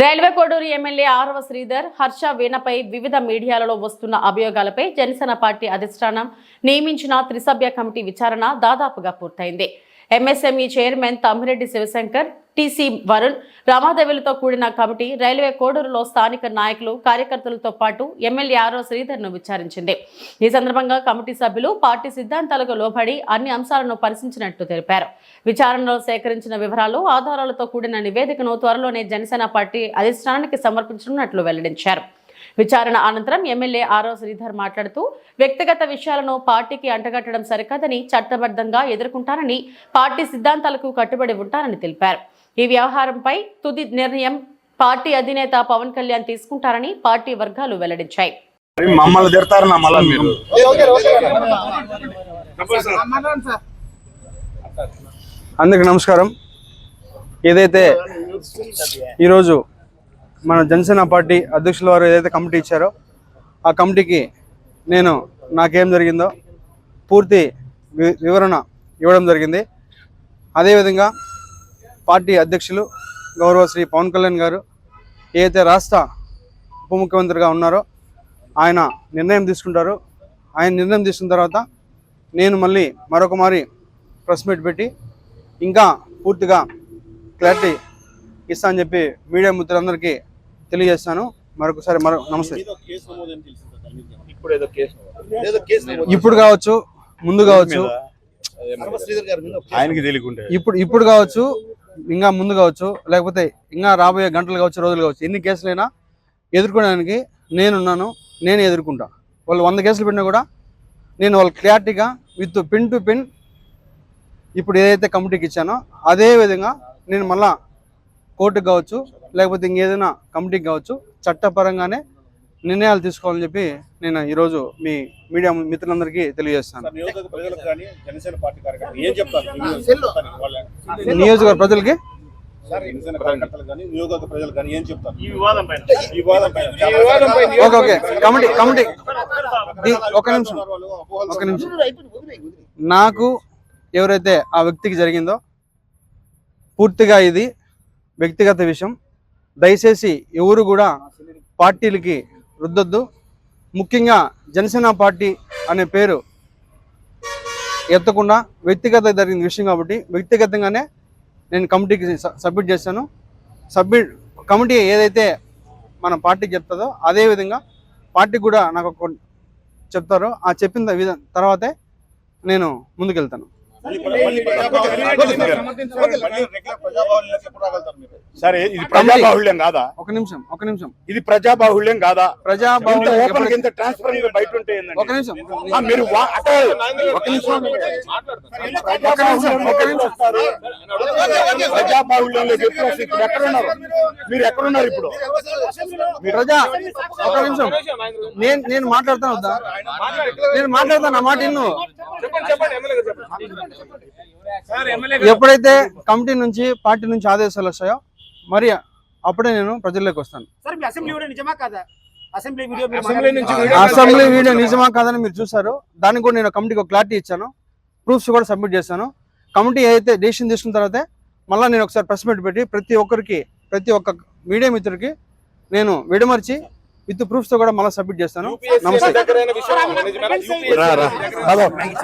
Railway Koduru MLA ఆరవ శ్రీధర్ హర్ష వీణపై వివిధ మీడియాలలో వస్తున్న అభియోగాలపై జనసేన పార్టీ అధిష్టానం నియమించిన త్రిసభ్య కమిటీ విచారణ దాదాపుగా పూర్తయింది. MSME chairman Tammireddy Shivashankar TC Varun రమాదేవులతో కూడిన కమిటీ రైల్వే కోడూరులో స్థానిక నాయకులు కార్యకర్తలతో పాటు ఎమ్మెల్యే ఆరో శ్రీధర్ను విచారించింది. ఈ సందర్భంగా కమిటీ సభ్యులు పార్టీ సిద్ధాంతాలకు లోబడి అన్ని అంశాలను పరిశీలించినట్టు తెలిపారు. విచారణలో సేకరించిన వివరాలు ఆధారాలతో కూడిన నివేదికను త్వరలోనే జనసేన పార్టీ అధిష్టానానికి సమర్పించనున్నట్లు వెల్లడించారు. విచారణ అనంతరం ఎమ్మెల్యే ఆరో శ్రీధర్ మాట్లాడుతూ వ్యక్తిగత విషయాలను పార్టీకి అంటగట్టడం సరికాదని చట్టబద్ధంగా ఎదుర్కొంటానని పార్టీ సిద్ధాంతాలకు కట్టుబడి ఉంటానని తెలిపారు. ఈ వ్యవహారంపై తుది నిర్ణయం పార్టీ అధినేత పవన్ కళ్యాణ్ తీసుకుంటారని పార్టీ వర్గాలు వెల్లడించాయి. మమ్మల్ని మళ్ళా మీరు? అందరికి నమస్కారం. ఏదైతే ఈరోజు మన జనసేన పార్టీ అధ్యక్షుల వారు ఏదైతే కమిటీ ఇచ్చారో ఆ కమిటీకి నేను నాకేం జరిగిందో పూర్తి వివరణ ఇవ్వడం జరిగింది. అదేవిధంగా పార్టీ అధ్యక్షులు గౌరవ శ్రీ పవన్ కళ్యాణ్ గారు ఏదైతే రాష్ట్ర ఉప ముఖ్యమంత్రిగా ఉన్నారో ఆయన నిర్ణయం తీసుకుంటారు. ఆయన నిర్ణయం తీసుకున్న తర్వాత నేను మళ్ళీ మరొక మారి ప్రెస్ మీట్ పెట్టి ఇంకా పూర్తిగా క్లారిటీ ఇస్తా అని చెప్పి మీడియా మిత్రులందరికీ తెలియజేస్తాను. మరొకసారి మరో నమస్తే. ఇప్పుడు ఏదో కేసు ఏదో కేసు ఇప్పుడు కావచ్చు ముందు కావచ్చు. ఆయనకి తెలియకుంటే ఇప్పుడు ఇప్పుడు కావచ్చు ఇంకా ముందు కావచ్చు లేకపోతే ఇంకా రాబోయే గంటలు కావచ్చు రోజులు కావచ్చు ఎన్ని కేసులైనా ఎదుర్కోవడానికి నేనున్నాను నేను ఎదుర్కొంటా. వాళ్ళు వంద కేసులు పెట్టినా కూడా నేను వాళ్ళు క్లారిటీగా విత్ పిన్ టు పిన్ ఇప్పుడు ఏదైతే కమిటీకి ఇచ్చానో అదే విధంగా నేను మళ్ళా కోర్టుకు కావచ్చు లేకపోతే ఇంకేదైనా కమిటీకి కావచ్చు చట్టపరంగానే నిర్ణయాలు తీసుకోవాలని చెప్పి నేను ఈరోజు మీ మీడియా మిత్రులందరికీ తెలియజేస్తాను. నియోజక ప్రజలకు కానీ జనసేన పార్టీ కార్యకర్తలు ఏం చెప్తారు? వాళ్ళ- నియోజకవర్గ ప్రజలకి ఓకే ఓకే. Committee committee. ఒక నిమిషం. ఒక నిమిషం. నాకు ఎవరైతే ఆ వ్యక్తికి జరిగిందో పూర్తిగా ఇది వ్యక్తిగత విషయం. దయచేసి ఎవరు కూడా పార్టీలకి రుద్దొద్దు. ముఖ్యంగా జనసేన పార్టీ అనే పేరు ఎత్తకుండా వ్యక్తిగత జరిగిన విషయం కాబట్టి వ్యక్తిగతంగానే నేను కమిటీకి స- సబ్మిట్ చేశాను. సబ్మిట్ కమిటీ ఏదైతే మన పార్టీకి చెప్తుందో అదే విధంగా పార్టీకి కూడా నాకు చెప్తారో ఆ చెప్పిన విధ తర్వాతే నేను ముందుకెళ్తాను. ప్రజాబాహుళ్యం? సరే ఇది ప్రజాబాహుళ్యం కాదా ఒక నిమిషం ఒక నిమిషం ఇది ప్రజాబాహుళ్యం కాదా ప్రజా ఇంత ఓపెన్ ఇంత ట్రాన్స్పరెంట్గా బయట ఉంటే? ఒక నిమిషం ఆ, మీరు ఒక నిమిషం ఒక నిమిషం ఒక నిమిషం ప్రజాబాహుళ్యంలోకి ఎప్పుడు వస్తారు? ఇప్పుడు ఎక్కడ ఉన్నారు మీరు ఎక్కడ ఉన్నారు ఇప్పుడు ప్రజా ఒక నిమిషం నేను నేను మాట్లాడతాను వద్దా నేను మాట్లాడతాను ఆ మాట ఇన్ను ఎప్పుడైతే కమిటీ నుంచి పార్టీ నుంచి ఆదేశాలు వస్తాయో మరి అప్పుడే నేను ప్రజల్లోకి వస్తాను. సార్ మీ అసెంబ్లీ వీడియో నిజమా కాదా? అసెంబ్లీ వీడియో మీరు అసెంబ్లీ నుంచి మాట్లాడుతున్నారు. అసెంబ్లీ వీడియో నిజమా కాదని మీరు చూసారు దానికి కూడా నేను కమిటీకి ఒక క్లారిటీ ఇచ్చాను. ప్రూఫ్స్ కూడా సబ్మిట్ చేశాను. కమిటీ ఏదైతే డెసిషన్ తీసుకున్న తర్వాతే మళ్ళీ నేను ఒకసారి ప్రెస్ మీట్ పెట్టి ప్రతి ఒక్కరికి ప్రతి ఒక్క మీడియా మిత్రుడికి నేను విడమర్చి విత్ ప్రూఫ్స్తో కూడా మళ్ళీ సబ్మిట్ చేస్తాను. నమస్తే.